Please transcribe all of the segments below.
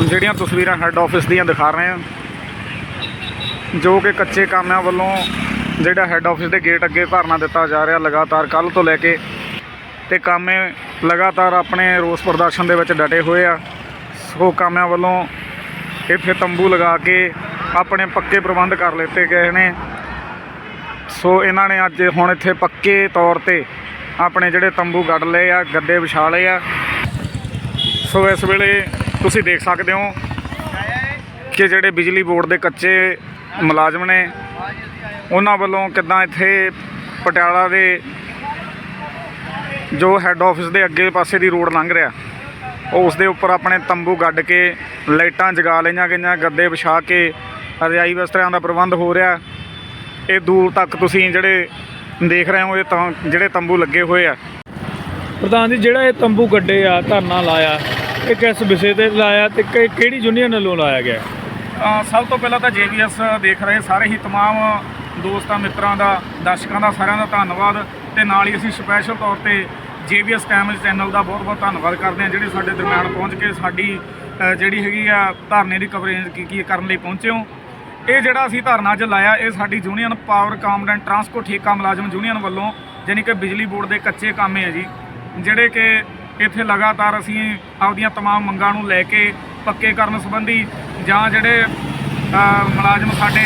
ਜਿਹੜੀਆਂ ਤਸਵੀਰਾਂ head office ਦੀਆਂ ਦਿਖਾ ਰਹੇ ਹਾਂ, ਜੋ ਕਿ ਕੱਚੇ ਕਾਮਿਆਂ ਵੱਲੋਂ ਜਿਹੜਾ ਹੈੱਡ ਆਫਿਸ ਦੇ ਗੇਟ ਅੱਗੇ ਧਰਨਾ ਦਿੱਤਾ ਜਾ ਰਿਹਾ, ਲਗਾਤਾਰ ਕੱਲ ਤੋਂ ਲੈ ਕੇ ਤੇ ਕਾਮੇ ਲਗਾਤਾਰ ਆਪਣੇ ਰੋਸ ਪ੍ਰਦਰਸ਼ਨ ਦੇ ਵਿੱਚ ਡਟੇ ਹੋਏ ਆ। ਸੋ ਕਾਮਿਆਂ ਵੱਲੋਂ ਇੱਥੇ ਤੰਬੂ ਲਗਾ ਕੇ ਆਪਣੇ ਪੱਕੇ ਪ੍ਰਬੰਧ ਕਰ ਲਿੱਤੇ ਗਏ ਨੇ। ਸੋ ਇਹਨਾਂ ਨੇ ਅੱਜ ਹੁਣ ਇੱਥੇ ਪੱਕੇ ਤੌਰ ਤੇ ਆਪਣੇ ਜਿਹੜੇ ਤੰਬੂ ਗੱਡ ਲਏ ਆ ਗੱਦੇ ਵਿਛਾ ਲਏ ਆ। ਸੋ ਇਸ ਵੇਲੇ ਤੁਸੀਂ ਦੇਖ ਸਕਦੇ ਹੋ ਕਿ ਜਿਹੜੇ ਬਿਜਲੀ ਬੋਰਡ ਦੇ ਕੱਚੇ ਮੁਲਾਜ਼ਮ ਨੇ, ਉਹਨਾਂ ਵੱਲੋਂ ਕਿੱਦਾਂ ਇੱਥੇ ਪਟਿਆਲਾ ਦੇ ਜੋ ਹੈੱਡ ਆਫਿਸ ਦੇ ਅੱਗੇ ਪਾਸੇ ਦੀ ਰੋਡ ਲੰਘ ਰਿਹਾ, ਉਹ ਉਸ ਦੇ ਉੱਪਰ ਆਪਣੇ ਤੰਬੂ ਗੱਡ ਕੇ ਲਾਈਟਾਂ ਜਗਾ ਲਈਆਂ ਗਈਆਂ, ਗੱਦੇ ਵਿਛਾ ਕੇ ਰਜਾਈ ਬਿਸਤਰਿਆਂ ਦਾ ਪ੍ਰਬੰਧ ਹੋ ਰਿਹਾ। ਇਹ ਦੂਰ ਤੱਕ ਤੁਸੀਂ ਜਿਹੜੇ ਦੇਖ ਰਹੇ ਹੋ, ਇਹ ਤਾਂ ਜਿਹੜੇ ਤੰਬੂ ਲੱਗੇ ਹੋਏ ਆ। ਪ੍ਰਧਾਨ ਜੀ, ਜਿਹੜਾ ਇਹ ਤੰਬੂ ਗੱਡੇ ਆ, ਧਰਨਾ ਲਾਇਆ, ਇਹ ਕਿਸ ਵਿਸ਼ੇ ਤੇ ਲਾਇਆ ਤੇ ਕਿਹੜੀ ਯੂਨੀਅਨ ਵੱਲੋਂ ਲਾਇਆ ਗਿਆ? ਸਭ ਤੋਂ ਪਹਿਲਾਂ ਤਾਂ ਜੇਬੀਐਸ ਦੇਖ ਰਹੇ ਸਾਰੇ ਹੀ ਤਮਾਮ ਦੋਸਤਾਂ, ਮਿੱਤਰਾਂ ਦਾ, ਦਰਸ਼ਕਾਂ ਦਾ, ਸਾਰਿਆਂ ਦਾ ਧੰਨਵਾਦ ਤੇ ਨਾਲ ਹੀ ਅਸੀਂ ਸਪੈਸ਼ਲ ਤੌਰ ਤੇ ਜੇਬੀਐਸ ਕੈਮਲ ਚੈਨਲ ਦਾ ਬਹੁਤ-ਬਹੁਤ ਧੰਨਵਾਦ ਕਰਦੇ ਹਾਂ, ਜਿਹੜੇ ਸਾਡੇ ਦਰਮਿਆਨ ਪਹੁੰਚ ਕੇ ਸਾਡੀ ਜਿਹੜੀ ਹੈਗੀ ਆ ਧਰਨੇ ਦੀ ਕਵਰੇਜ ਕੀ ਕੀ ਕਰਨ ਲਈ ਪਹੁੰਚੇ ਹੋ। ਇਹ ਜਿਹੜਾ ਅਸੀਂ ਧਰਨਾ ਅੱਜ ਲਾਇਆ, ਇਹ ਸਾਡੀ ਯੂਨੀਅਨ ਪਾਵਰ ਕਾਮਰੈਂਟ ਟਰਾਂਸਪੋਰਟ ਠੇਕਾ ਮੁਲਾਜ਼ਮ ਯੂਨੀਅਨ ਵੱਲੋਂ, ਜਾਣੀ ਕਿ ਬਿਜਲੀ ਬੋਰਡ ਦੇ ਕੱਚੇ ਕਾਮੇ ਆ ਜੀ। ਜਿਹੜੇ ਕਿ ਇੱਥੇ ਲਗਾਤਾਰ ਅਸੀਂ ਆਪਦੀਆਂ तमाम ਮੰਗਾਂ ਨੂੰ ਲੈ ਕੇ ਪੱਕੇ ਕਰਨ ਸੰਬੰਧੀ ਜਾਂ ਜਿਹੜੇ ਅ, ਮੁਲਾਜ਼ਮ ਸਾਡੇ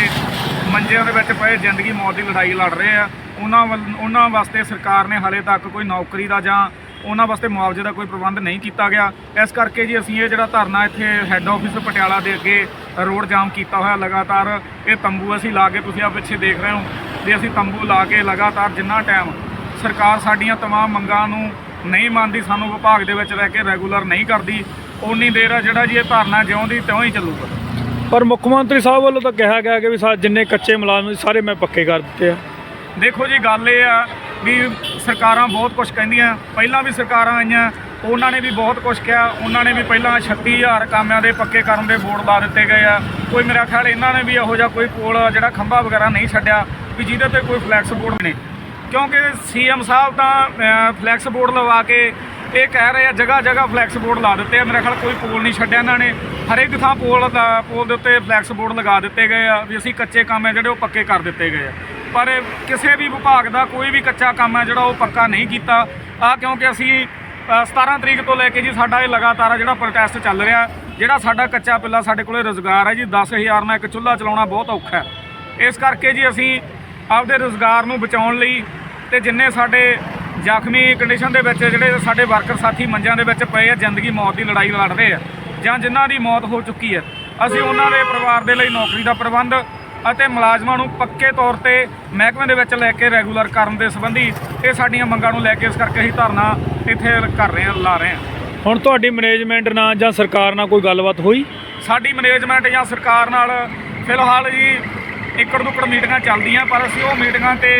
ਮੰਜਿਆਂ ਦੇ ਵਿੱਚ ਪਏ ਜ਼ਿੰਦਗੀ ਮੌਤ ਦੀ ਲੜਾਈ ਲੜ ਰਹੇ ਆ ਉਹਨਾਂ ਵੱਲ ਉਹਨਾਂ ਵਾਸਤੇ ਸਰਕਾਰ ਨੇ ਹਾਲੇ ਤੱਕ ਕੋਈ ਨੌਕਰੀ ਦਾ ਜਾਂ ਉਹਨਾਂ ਵਾਸਤੇ ਮੁਆਵਜ਼ੇ ਦਾ ਕੋਈ ਪ੍ਰਬੰਧ ਨਹੀਂ ਕੀਤਾ ਗਿਆ ਇਸ ਕਰਕੇ ਜੀ ਅਸੀਂ ਇਹ ਜਿਹੜਾ ਧਰਨਾ ਇੱਥੇ ਹੈੱਡ ਆਫਿਸ ਪਟਿਆਲਾ ਦੇ ਅੱਗੇ ਰੋਡ ਜਾਮ ਕੀਤਾ ਹੋਇਆ ਲਗਾਤਾਰ ਇਹ ਤੰਬੂ ਅਸੀਂ ਲਾ ਕੇ ਤੁਸੀਂ ਆ ਪਿੱਛੇ ਦੇਖ ਰਹੇ ਹੋ ਵੀ ਅਸੀਂ ਤੰਬੂ ਲਾ ਕੇ ਲਗਾਤਾਰ ਜਿੰਨਾ ਟਾਈਮ ਸਰਕਾਰ ਸਾਡੀਆਂ तमाम ਮੰਗਾਂ ਨੂੰ ਨਹੀਂ ਮੰਨਦੀ ਸਾਨੂੰ ਵਿਭਾਗ ਦੇ ਵਿੱਚ ਰਹਿ ਕੇ ਰੈਗੂਲਰ ਨਹੀਂ ਕਰਦੀ। ਉਨੀ ਦੇਰ ਆ ਜਿਹੜਾ ਜੀ ਇਹ ਧਰਨਾ ਜਿਉਂ ਦੀ ਤਿਉਂ ਹੀ ਚੱਲੂਗਾ। ਪਰ ਮੁੱਖ ਮੰਤਰੀ ਸਾਹਿਬ ਵੱਲੋਂ ਤਾਂ ਕਿਹਾ ਗਿਆ ਕਿ ਵੀ ਸਾ ਜਿੰਨੇ ਕੱਚੇ ਮੁਲਾਜ਼ਮ ਸਾਰੇ ਮੈਂ ਪੱਕੇ ਕਰ ਦਿੱਤੇ ਆ। ਦੇਖੋ ਜੀ ਗੱਲ ਇਹ ਆ ਵੀ ਸਰਕਾਰਾਂ ਬਹੁਤ ਕੁਝ ਕਹਿੰਦੀਆਂ। ਪਹਿਲਾਂ ਵੀ ਸਰਕਾਰਾਂ ਆਈਆਂ ਉਹਨਾਂ ਨੇ ਵੀ ਬਹੁਤ ਕੁਝ ਕਿਹਾ। ਉਹਨਾਂ ਨੇ ਵੀ ਪਹਿਲਾਂ 36000 ਕਾਮਿਆਂ ਦੇ ਪੱਕੇ ਕਰਨ ਦੇ ਬੋਰਡ ਲਾ ਦਿੱਤੇ ਗਏ ਆ। ਕੋਈ ਮੇਰਾ ਖਿਆਲ ਇਹਨਾਂ ਨੇ ਵੀ ਇਹੋ ਜਿਹਾ ਕੋਈ ਪੋਲ ਜਿਹੜਾ ਖੰਭਾ ਵਗੈਰਾ ਨਹੀਂ ਛੱਡਿਆ ਵੀ ਜਿਹਦੇ ਤੇ ਕੋਈ ਫਲੈਕਸ ਬੋਰਡ ਨਹੀਂ। ਕਿਉਂਕਿ ਸੀਐਮ ਸਾਹਿਬ ਤਾਂ ਫਲੈਕਸ ਬੋਰਡ ਲਵਾ ਕੇ ਇਹ ਕਹਿ ਰਹੇ ਆ ਜਗ੍ਹਾ ਜਗ੍ਹਾ ਫਲੈਕਸ ਬੋਰਡ ਲਾ ਦਿੱਤੇ ਆ। ਮੇਰੇ ਖਿਆਲ ਕੋਈ ਪੋਲ ਨਹੀਂ ਛੱਡਿਆ ਇਹਨਾਂ ਨੇ। ਹਰੇਕ ਥਾਂ ਪੋਲ ਪੋਲ ਦੇ ਉੱਤੇ ਫਲੈਕਸ ਬੋਰਡ ਲਗਾ ਦਿੱਤੇ ਗਏ ਆ ਵੀ ਅਸੀਂ ਕੱਚੇ ਕੰਮ ਆ ਜਿਹੜੇ ਉਹ ਪੱਕੇ ਕਰ ਦਿੱਤੇ ਗਏ ਆ। ਪਰ ਕਿਸੇ ਵੀ ਵਿਭਾਗ ਦਾ ਕੋਈ ਵੀ ਕੱਚਾ ਕੰਮ ਹੈ ਜਿਹੜਾ ਉਹ ਪੱਕਾ ਨਹੀਂ ਕੀਤਾ। ਆ ਕਿਉਂਕਿ ਅਸੀਂ ਅ, 17 ਤਰੀਕ ਤੋਂ ਲੈ ਕੇ ਜੀ ਸਾਡਾ ਇਹ ਲਗਾਤਾਰ ਜਿਹੜਾ ਪ੍ਰੋਟੈਸਟ ਚੱਲ ਰਿਹਾ। ਜਿਹੜਾ ਸਾਡਾ ਕੱਚਾ ਪਿੱਲਾ ਸਾਡੇ ਕੋਲੇ ਰੋਜ਼ਗਾਰ ਹੈ ਜੀ 10000 ਨਾਲ ਇੱਕ ਚੁੱਲ੍ਹਾ ਚਲਾਉਣਾ ਬਹੁਤ ਔਖਾ ਹੈ। ਇਸ ਕਰਕੇ ਜੀ ਅਸੀਂ ਆਪਦੇ ਰੋਜ਼ਗਾਰ ਨੂੰ ਬਚਾਉਣ ਲਈ ਤੇ ਜਿੰਨੇ ਸਾਡੇ ਜ਼ਖਮੀ ਕੰਡੀਸ਼ਨ ਦੇ ਵਿੱਚ ਜਿਹੜੇ ਸਾਡੇ ਵਰਕਰ ਸਾਥੀ ਮੰਜਿਆਂ ਦੇ ਵਿੱਚ ਪਏ ਆ ਜ਼ਿੰਦਗੀ ਮੌਤ ਦੀ ਲੜਾਈ ਲੜ ਰਹੇ ਆ ਜਾਂ ਜਿਨ੍ਹਾਂ ਦੀ ਮੌਤ ਹੋ ਚੁੱਕੀ ਹੈ ਅਸੀਂ ਉਹਨਾਂ ਦੇ ਪਰਿਵਾਰ ਦੇ ਲਈ ਨੌਕਰੀ ਦਾ ਪ੍ਰਬੰਧ ਅਤੇ ਮੁਲਾਜ਼ਮਾਂ ਨੂੰ ਪੱਕੇ ਤੌਰ ਤੇ ਮਹਿਕਮੇ ਦੇ ਵਿੱਚ ਲੈ ਕੇ ਰੈਗੂਲਰ ਕਰਨ ਦੇ ਸੰਬੰਧੀ ਇਹ ਸਾਡੀਆਂ ਮੰਗਾਂ ਨੂੰ ਲੈ ਕੇ ਇਸ ਕਰਕੇ ਅਸੀਂ ਧਰਨਾ ਇੱਥੇ ਕਰ ਰਹੇ ਹਾਂ ਲਾ ਰਹੇ ਹਾਂ। ਹੁਣ ਤੁਹਾਡੀ ਮੈਨੇਜਮੈਂਟ ਨਾਲ ਜਾਂ ਸਰਕਾਰ ਨਾਲ ਕੋਈ ਗੱਲਬਾਤ ਹੋਈ? ਸਾਡੀ ਮੈਨੇਜਮੈਂਟ ਜਾਂ ਸਰਕਾਰ ਨਾਲ ਫਿਲਹਾਲ ਜੀ ਇੱਕੜ ਦੁੱਕੜ ਮੀਟਿੰਗਾਂ ਚੱਲਦੀਆਂ ਪਰ ਅਸੀਂ ਉਹ ਮੀਟਿੰਗਾਂ ਤੇ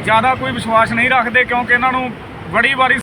ਜ਼ਿਆਦਾ ਕੋਈ ਵਿਸ਼ਵਾਸ ਨਹੀਂ ਰੱਖਦੇ ਕਿਉਂਕਿ ਇਹਨਾਂ ਨੂੰ ਬੜੀ ਵਾਰੀ